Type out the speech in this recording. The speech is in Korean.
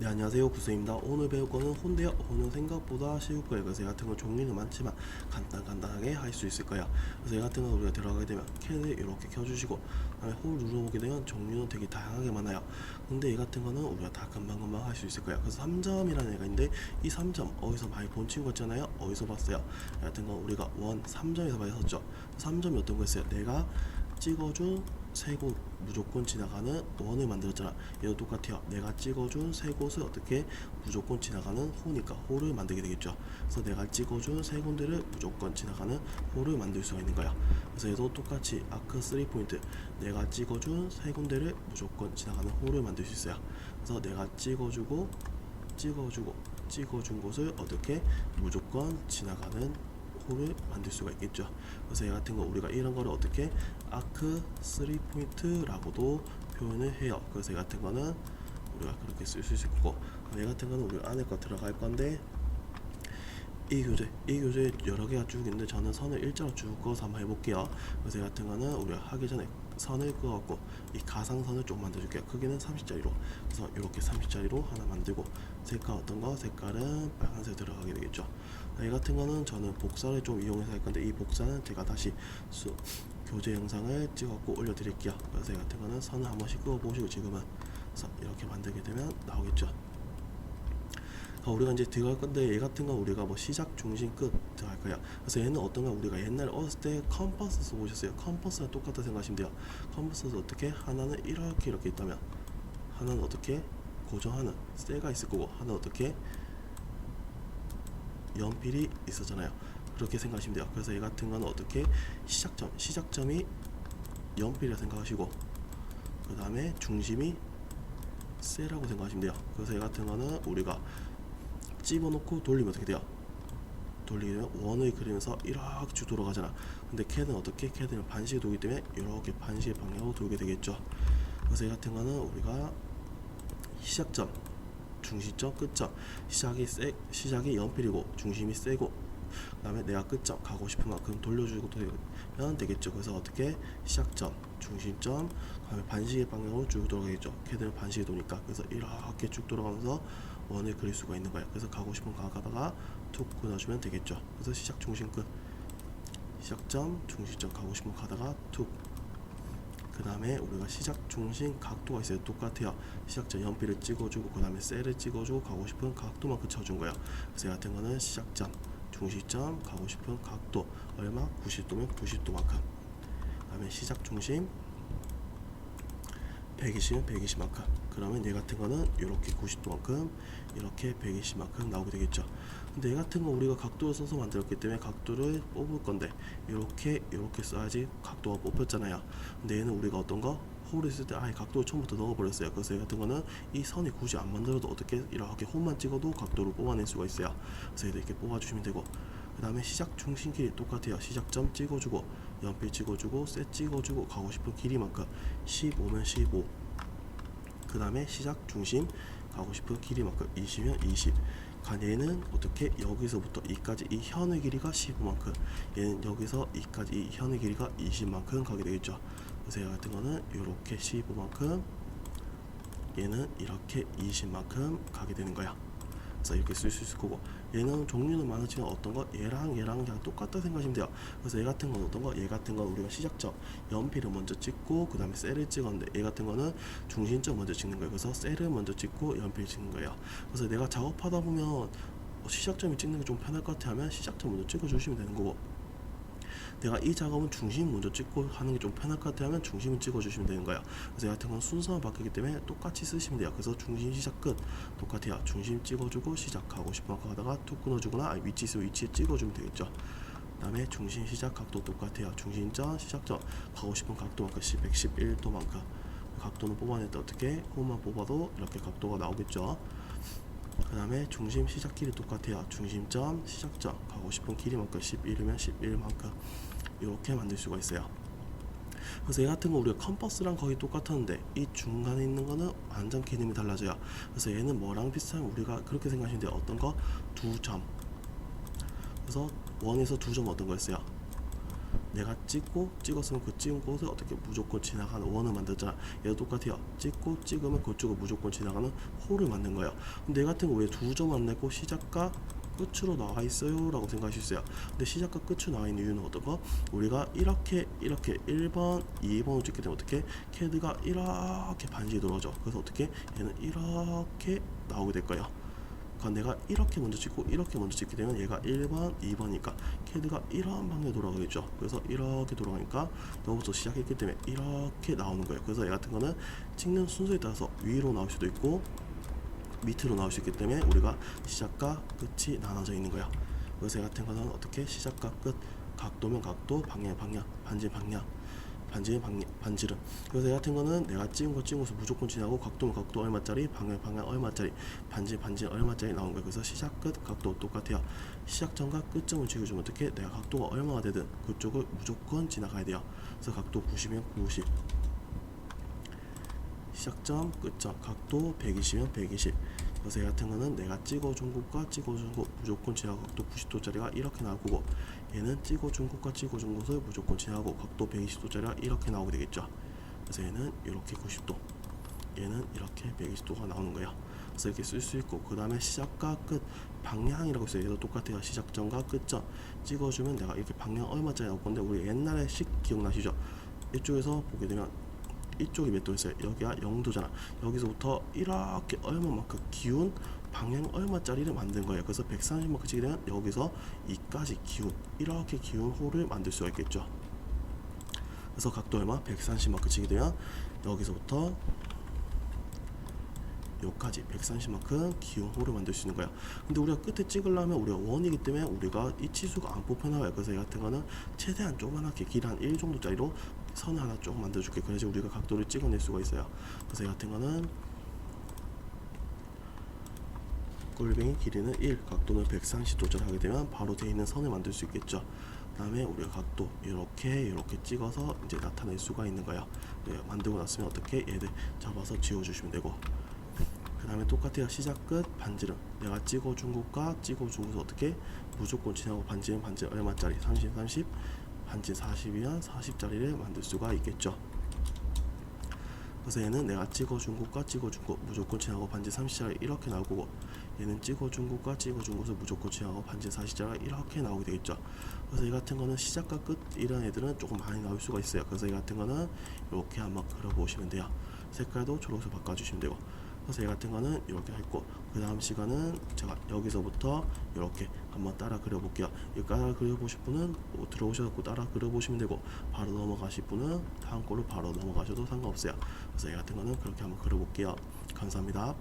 네 안녕하세요. 구수입니다. 오늘 배울 거는 혼데요. 혼은 생각보다 쉬울 거예요. 그래서 얘 같은 건 종류는 많지만 간단 간단하게 할 수 있을 거예요. 그래서 얘 같은 건 우리가 들어가게 되면 캔을 이렇게 켜주시고 그다음에 홀 눌러보게 되면 종류는 되게 다양하게 많아요. 근데 얘 같은 거는 우리가 다 금방금방 할 수 있을 거예요. 그래서 3점이라는 애가 있는데 이 3점 어디서 많이 본 친구 있잖아요. 어디서 봤어요? 얘 같은 건 우리가 원 3점에서 많이 썼죠. 3점이 어떤 거였어요? 내가 찍어준 세 곳 무조건 지나가는 원을 만들었잖아. 얘도 똑같아요. 내가 찍어준 세 곳을 어떻게 무조건 지나가는 호니까 호를 만들게 되겠죠. 그래서 내가 찍어준 세 군데를 무조건 지나가는 호를 만들 수가 있는 거야. 그래서 얘도 똑같이 아크 3포인트 내가 찍어준 세 군데를 무조건 지나가는 호를 만들 수 있어요. 그래서 내가 찍어주고 찍어주고 찍어준 곳을 어떻게 무조건 지나가는 호를 만들 수가 있겠죠. 그래서 얘 같은 거 우리가 이런 거를 어떻게 아크 3포인트라고도 표현을 해요. 그래서 얘 같은 거는 우리가 그렇게 쓸 수 있고 얘 같은 거는 우리 안에 거 들어갈 건데 이 교재, 이 교재 여러 개가 쭉 있는데 저는 선을 일자로 쭉 그어서 한번 해볼게요. 그래서 얘 같은 거는 우리가 하기 전에 선을 그어갖고 이 가상선을 좀 만들어줄게요. 크기는 30짜리로. 그래서 이렇게 30짜리로 하나 만들고 색깔 어떤 거? 색깔은 빨간색 들어가게 되겠죠. 얘 같은 거는 저는 복사를 좀 이용해서 할 건데 이 복사는 제가 다시 수, 교재 영상을 찍었고 올려드릴게요. 그래서 얘 같은 거는 선을 한 번씩 그어보시고 지금은 이렇게 만들게 되면 나오겠죠. 어, 우리가 이제 들어갈 건데 얘 같은 건 우리가 뭐 시작 중심 끝 들어갈 거야. 그래서 얘는 어떤가 우리가 옛날에 어렸을 때 컴퍼스 써보셨어요. 컴퍼스랑 똑같다 생각하시면 돼요. 컴퍼스도 어떻게 하나는 이렇게 이렇게 있다면 하나는 어떻게 고정하는 쇠가 있을 거고 하나는 어떻게 연필이 있었잖아요. 그렇게 생각하시면 돼요. 그래서 얘 같은 건 어떻게 시작점 시작점이 연필이라 생각하시고 그 다음에 중심이 쇠라고 생각하시면 돼요. 그래서 얘 같은 거는 우리가 집어넣고 돌리면 어떻게 돼요? 돌리게 되면 원을 그리면서 이렇게 쭉 돌아가잖아. 근데 캔은 어떻게? 캔은 반시에 돌기 때문에 이렇게 반시의 방향으로 돌게 되겠죠. 그래서 얘 같은 거는 우리가 시작점, 중시점, 끝점. 시작이 세, 시작이 연필이고 중심이 세고 그다음에 내가 끝점 가고 싶은 만큼 돌려주고 되면 되겠죠. 그래서 어떻게 시작점, 중심점, 그다음에 반시계 방향으로 쭉 돌아가겠죠. 걔들은 반시계 도니까 그래서 이렇게 쭉 돌아가면서 원을 그릴 수가 있는 거예요. 그래서 가고 싶은 가 가다가 툭 끊어주면 되겠죠. 그래서 시작, 중심, 끝. 시작점, 중심점 가고 싶은 가다가 툭. 그 다음에 우리가 시작, 중심, 각도가 있어요. 똑같아요. 시작점 연필을 찍어주고 그 다음에 셀을 찍어주고 가고 싶은 각도만 그쳐준 거예요. 그래서 이 같은 거는 시작점, 중시점, 가고 싶은 각도 얼마? 90도면 90도만큼. 그 다음에 시작 중심 120은 120만큼. 그러면 얘 같은 거는 이렇게 90도만큼 이렇게 120만큼 나오게 되겠죠. 근데 얘 같은 거 우리가 각도를 써서 만들었기 때문에 각도를 뽑을 건데 이렇게 이렇게 써야지 각도가 뽑혔잖아요. 근데 얘는 우리가 어떤 거 홀을 쓸때 아예 각도를 처음부터 넣어버렸어요. 그래서 얘 같은 거는 이 선이 굳이 안 만들어도 어떻게 이렇게 홈만 찍어도 각도를 뽑아낼 수가 있어요. 그래서 얘도 이렇게 뽑아주시면 되고 그 다음에 시작 중심 길이 똑같아요. 시작점 찍어주고 연필 찍어주고 셋 찍어주고 가고 싶은 길이만큼 15면 15. 그 다음에 시작 중심 가고 싶은 길이 만큼 20면 20. 간 얘는 어떻게 여기서부터 이까지 이 현의 길이가 15만큼 얘는 여기서 이까지 이 현의 길이가 20만큼 가게 되겠죠. 얘 같은 거는 이렇게 15만큼 얘는 이렇게 20만큼 가게 되는 거야. 그래서 이렇게 쓸 수 있을 거고 얘는 종류는 많았지만 어떤 거 얘랑 얘랑 그냥 똑같다 생각하시면 돼요. 그래서 얘 같은 건 어떤 거? 얘 같은 건 우리가 시작점 연필을 먼저 찍고 그 다음에 셀을 찍었는데 얘 같은 거는 중심점 먼저 찍는 거예요. 그래서 셀을 먼저 찍고 연필 찍는 거예요. 그래서 내가 작업하다 보면 어, 시작점이 찍는 게 좀 편할 것 같아 하면 시작점 먼저 찍어주시면 되는 거고 내가 이 작업은 중심 먼저 찍고 하는 게 좀 편할 것 같아 하면 중심을 찍어주시면 되는 거야. 그래서 얘 같은 건 순서가 바뀌기 때문에 똑같이 쓰시면 돼요. 그래서 중심 시작 끝 똑같아요. 중심 찍어주고 시작하고 싶은 만큼 하다가 툭 끊어주거나 아니, 위치 있으면 위치에 찍어주면 되겠죠. 그다음에 중심 시작 각도 똑같아요. 중심점 시작점 가고 싶은 각도만큼 111도만큼 각도는 뽑아낼 때 어떻게 홈만 뽑아도 이렇게 각도가 나오겠죠. 그 다음에 중심 시작 길이 똑같아요. 중심점 시작점 가고 싶은 길이만큼 11이면 11만큼 이렇게 만들 수가 있어요. 그래서 얘 같은 거 우리가 컴퍼스랑 거의 똑같았는데 이 중간에 있는 거는 완전 개념이 달라져요. 그래서 얘는 뭐랑 비슷한 우리가 그렇게 생각하시면 돼요. 어떤 거? 두 점. 그래서 원에서 두 점 어떤 거였어요? 내가 찍고 찍었으면 그 찍은 곳을 어떻게 무조건 지나가는 원을 만들잖아. 얘도 똑같아요. 찍고 찍으면 그쪽을 무조건 지나가는 홀을 만든 거예요. 근데 얘 같은 거 왜 두 점 안 내고 시작과 끝으로 나와 있어요 라고 생각하실 수 있어요. 근데 시작과 끝으로 나와 있는 이유는 어떤 거? 우리가 이렇게 이렇게 1번 2번을 찍게 되면 어떻게? 캐드가 이렇게 반지에 들어오죠. 그래서 어떻게? 얘는 이렇게 나오게 될 거예요. 그러니까 내가 이렇게 먼저 찍고 이렇게 먼저 찍게 되면 얘가 1번 2번이니까 캐드가 이런 방향에 돌아가겠죠. 그래서 이렇게 돌아가니까 너부터 시작했기 때문에 이렇게 나오는 거예요. 그래서 얘 같은 거는 찍는 순서에 따라서 위로 나올 수도 있고 밑으로 나올 수 있기 때문에 우리가 시작과 끝이 나눠져 있는. 그래서 얘 같은 거는 어떻게 시작과 끝, 각도면 각도, 방향 방향, 반지 방향, 반지는 방향, 반지름. 얘 같은 거는 내가 찍은 거 곳을 무조건 지나고 각도면 각도 얼마짜리, 방향 방향 얼마짜리, 반지 반지 얼마짜리 나온 거야. 그래서 시작 끝 각도 똑같아요. 시작점과 끝점을 지어주면 어떻게 내가 각도가 얼마가 되든 그쪽을 무조건 지나가야 돼요. 그래서 각도 90이면 90. 시작점, 끝점, 각도 120이면 120. 그래서 얘 같은 거는 내가 찍어준 곳과 찍어준 곳 무조건 지나고 각도 90도짜리가 이렇게 나올 거고 얘는 찍어준 곳과 찍어준 곳을 무조건 지나고 각도 120도짜리가 이렇게 나오게 되겠죠. 그래서 얘는 이렇게 90도, 얘는 이렇게 120도가 나오는 거예요. 그래서 이렇게 쓸 수 있고 그 다음에 시작과 끝 방향이라고 있어요. 얘도 똑같아요. 시작점과 끝점 찍어주면 내가 이렇게 방향 얼마짜리 나올 건데 우리 옛날에 식 기억나시죠? 이쪽에서 보게 되면 이쪽이 몇 도였어요? 여기가 0도잖아. 여기서부터 이렇게 얼마만큼 기운 방향 얼마짜리를 만든 거예요. 그래서 130만큼 치게 되면 여기서 이까지 기운 이렇게 기운 홀을 만들 수가 있겠죠. 그래서 각도 얼마? 130만큼 치게 되면 여기서부터 여기까지 130만큼 기운 홀을 만들 수 있는 거야. 근데 우리가 끝에 찍으려면 우리가 원이기 때문에 우리가 이 치수가 안 뽑혀나와요. 그래서 이 같은 거는 최대한 조그맣게 길한 1 정도짜리로 선을 하나 쭉 만들어줄게. 그래야지 우리가 각도를 찍어낼 수가 있어요. 그래서 이 같은 거는 꼴뱅이 길이는 1, 각도는 130도짜리 하게 되면 바로 돼 있는 선을 만들 수 있겠죠. 그 다음에 우리가 각도 이렇게 이렇게 찍어서 이제 나타낼 수가 있는 거예요. 네, 만들고 났으면 어떻게 얘들 잡아서 지워주시면 되고 그 다음에 똑같아요 시작 끝 반지름 내가 찍어준 곳과 찍어준 곳을 어떻게 무조건 지나고 반지름 반지 얼마짜리 30 30 반지 40이면 40짜리를 만들 수가 있겠죠. 그래서 얘는 내가 찍어준 곳과 찍어준 곳 무조건 지나고 반지 30짜리 이렇게 나올 거고 얘는 찍어준 곳과 찍어준 곳을 무조건 지나고 반지 40짜리 이렇게 나오게 되겠죠. 그래서 이 같은 거는 시작과 끝 이런 애들은 조금 많이 나올 수가 있어요. 그래서 이 같은 거는 이렇게 한번 그려보시면 돼요. 색깔도 초록색 바꿔주시면 되고 그래서 얘 같은 거는 이렇게 했고 그 다음 시간은 제가 여기서부터 이렇게 한번 따라 그려볼게요. 이 따라 그려보실 분은 뭐 들어오셔서 따라 그려보시면 되고 바로 넘어가실 분은 다음 걸로 바로 넘어가셔도 상관없어요. 그래서 얘 같은 거는 그렇게 한번 그려볼게요. 감사합니다